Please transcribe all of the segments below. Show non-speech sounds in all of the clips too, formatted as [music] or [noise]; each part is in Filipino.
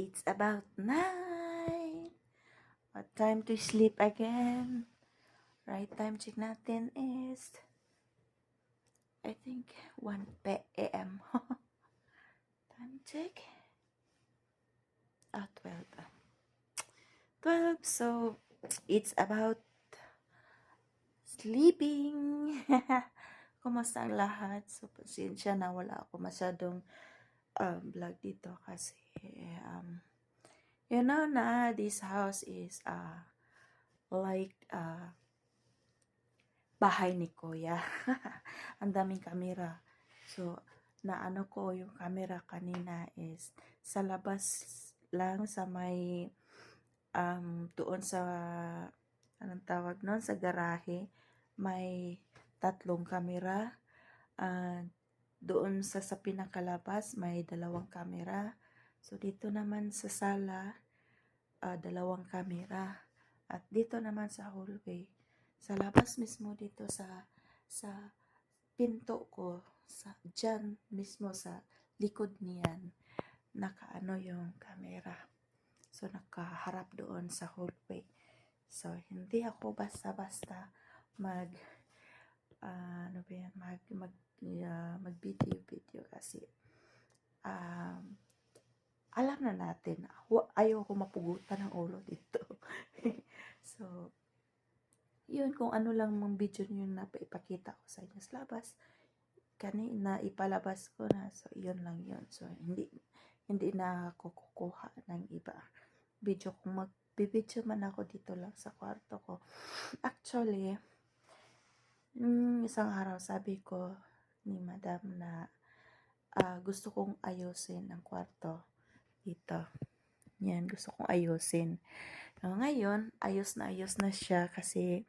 It's about nine. What time to sleep again? Right time check natin is I think 1 p.m. [laughs] time check. Ah, 12. ah. 12. So, it's about sleeping. [laughs] Kumusta ang lahat? So, pasensya na wala ako masyadong um, vlog dito kasi you know na this house is uh, like uh, bahay ni Kuya. [laughs] ang daming kamera. So, naano ko yung camera kanina is sa labas lang sa may um, doon sa anong tawag noon sa garahe may tatlong kamera Ah, doon sa sa pinakalabas may dalawang kamera so dito naman sa sala ah, dalawang kamera. At dito naman sa hallway sa labas mismo dito sa sa pinto ko sa dyan mismo sa likod niyan nakaano yung camera so nakaharap doon sa hallway. So hindi ako basta-basta mag ah, ano ba yan mag mag ah, mag video video kasi um, alam na natin wa- ayaw ko mapugutan ng ulo dito. [laughs] So yun kung ano lang mang video nyo na ipakita ko sa inyo sa labas kanina ipalabas ko na so yun lang yun. So hindi hindi na ako kukuha ng iba. Video kung magbibideo man ako dito lang sa kwarto ko. Actually mm, isang araw sabi ko ni madam na ah, gusto kong ayusin ang kwarto dito. Yan gusto kong ayusin. So, ngayon ayos na ayos na siya kasi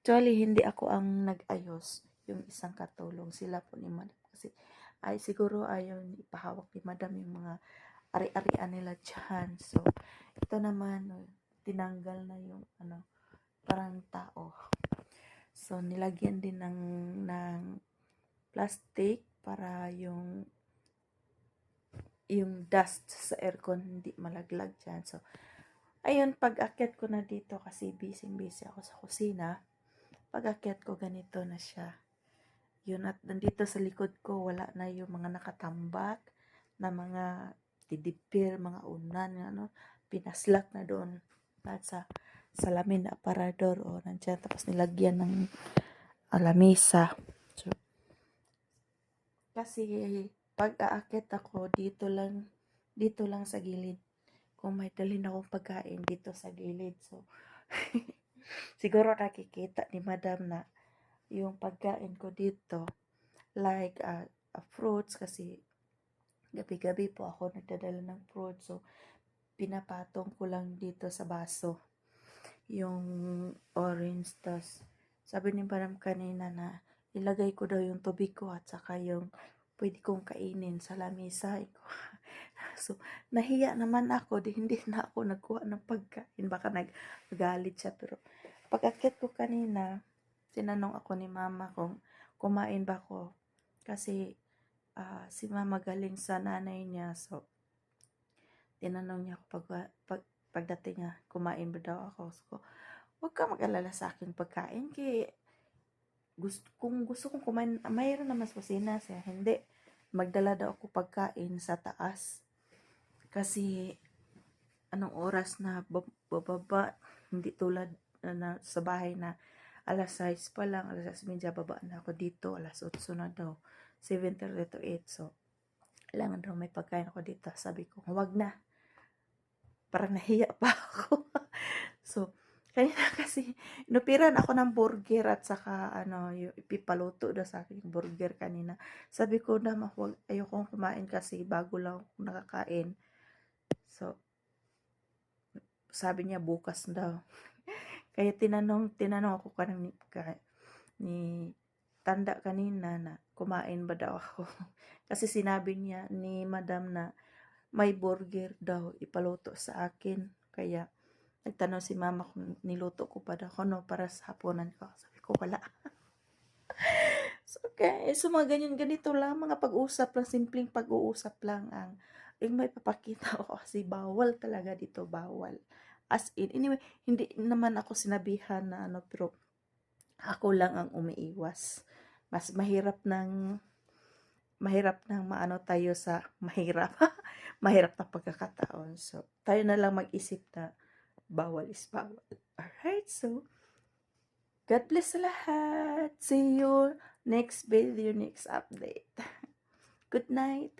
actually hindi ako ang nag-ayos. Yung isang katulong sila po ni madam kasi ay siguro ayaw ipahawak ni madam yung mga ari-arian nila dyan. So ito naman oh, tinanggal na yung ano parang tao. So nilagyan din ng ng plastic para yung yung dust sa aircon hindi malaglag dyan. So ayun pag akyat ko na dito kasi busy busy ako sa kusina pag akyat ko ganito na siya. Yun at nandito sa likod ko wala na yung mga nakatambak na mga tidipir, mga unan, ano, pinaslak na doon. At sa salamin na aparador o nandiyan. Tapos nilagyan ng alamisa. So, kasi pag aakyat ako dito lang dito lang sa gilid kung may dalhin akong pagkain dito sa gilid. So, [laughs] siguro nakikita ni madam na yung pagkain ko dito like uh, uh, fruits kasi gabi-gabi po ako nagdadala ng fruits. So, pinapatong ko lang dito sa baso yung orange tas sabi ni madam kanina na ilagay ko daw yung tubig ko at saka yung pwede kong kainin sa lamesa ko. [laughs] so, nahiya naman ako, di hindi na ako nagkuha ng pagkain. Baka nagagalit siya. Pero, pag akit ko kanina, tinanong ako ni mama kung kumain ba ako. Kasi, ah, si mama galing sa nanay niya. So, tinanong niya ako pag, pag, pagdating niya, kumain ba daw ako. So, huwag ka mag-alala sa aking pagkain. Kaya, gusto, kung gusto kong kumain, mayroon naman sa kusina siya. Hindi, magdala daw ako pagkain sa taas. Kasi, anong oras na bab- bababa, hindi tulad na, na sa bahay na alas 6 pa lang, alas 6 medya baba na ako dito, alas 8 na daw, 7.30 to 8. So, kailangan daw may pagkain ako dito. Sabi ko, huwag na. Parang nahiya pa [laughs] ako. so, kanina [laughs] kasi, inupiran ako ng burger at saka, ano, ipipaluto daw sa akin yung burger kanina. Sabi ko na, huwag, ayokong kumain kasi bago lang ako nakakain. So, sabi niya bukas daw. [laughs] Kaya tinanong, tinanong ako kanang ni, ka, ni tanda kanina na kumain ba daw ako. [laughs] Kasi sinabi niya ni madam na may burger daw ipaluto sa akin. Kaya nagtanong si mama kung niluto ko pa ako no, para sa hapunan ko. Sabi ko wala. [laughs] so, okay. So, mga ganyan ganito lang, mga pag-usap lang, simpleng pag-uusap lang ang yung may papakita [laughs] ako kasi bawal talaga dito, bawal. As in, anyway, hindi naman ako sinabihan na ano, pero ako lang ang umiiwas. Mas mahirap ng, mahirap ng maano tayo sa mahirap. [laughs] mahirap na pagkakataon. So, tayo na lang mag-isip na bawal is bawal. Alright, so, God bless sa lahat. See you next video, next update. [laughs] Good night.